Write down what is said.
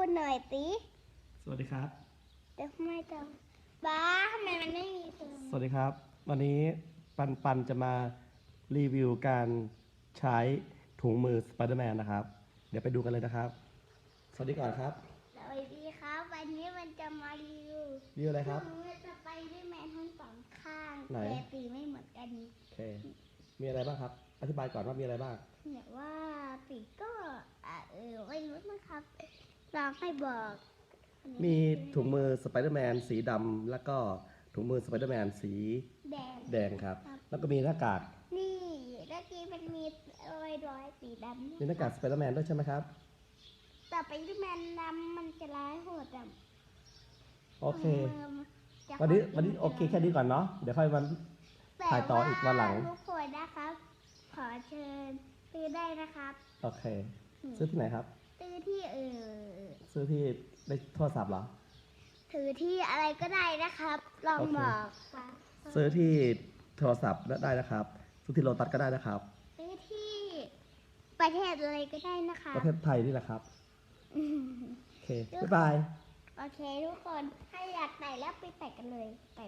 พูดหน่อยสิสวัสดีครับเดี๋ยวไม่ต้องบ้าทำไมมันไม่มีตัวสวัสดีครับ วันนี้ปันปันจะมารีวิวการใช้ถุงมือสไปเดอร์แมนนะครับ เดี๋ยวไปดูกันเลยนะครับ สวัสดีก่อนครับสวัสดีครับ วันนี้มันจะมารีวิวรีวิวอะไรครับถุงมือสไปเดอร์แมนทั้งสองข้างไหน แต่สีไม่เหมือนกันโอเค มีอะไรบ้างครับ อธิบายก่อนว่ามีอะไรบ้าง เนี่ยว่าสีก็อะเออไม่รู้นะครับ ลองให้บอกมีถุงมือสไปเดอร์แมนสีดำแล้วก็ถุงมือสไปเดอร์แมนสีแดง แดงครับ แล้วก็มีหน้ากากนี่เมื่อกี้มันมีรอยรอยๆสีดำมีหน้ากากสไปเดอร์แมนด้วยใช่ไหมครับ แต่ไปที่แมนดำมันจะร้ายโหดอะโอเคถุงมือจะวันนี้ขอวันนี้โอเคแค่นี้ก่อนเนาะเดี๋ยวค่อยวัน ถ่ายต่ออีกวันหลังทุกคนนะครับ ขอเชิญซื้อได้นะครับ โอเค ซื้อที่ไหนครับซื้อที่เออ ซื้อที่ในโทรศัพท์เหรอ ถือที่อะไรก็ได้นะครับ ลองโอเค บอกซื้อที่โทรศัพท์ได้นะครับ ซื้อที่โลตัสก็ได้นะครับ ซื้อที่ประเทศอะไรก็ได้นะครับประเทศไทยนี่แหละครับ อืมโอเค บ๊ายบาย โอเคทุกคน ถ้าอยากแต่แล้วไปแต่กันเลยแต่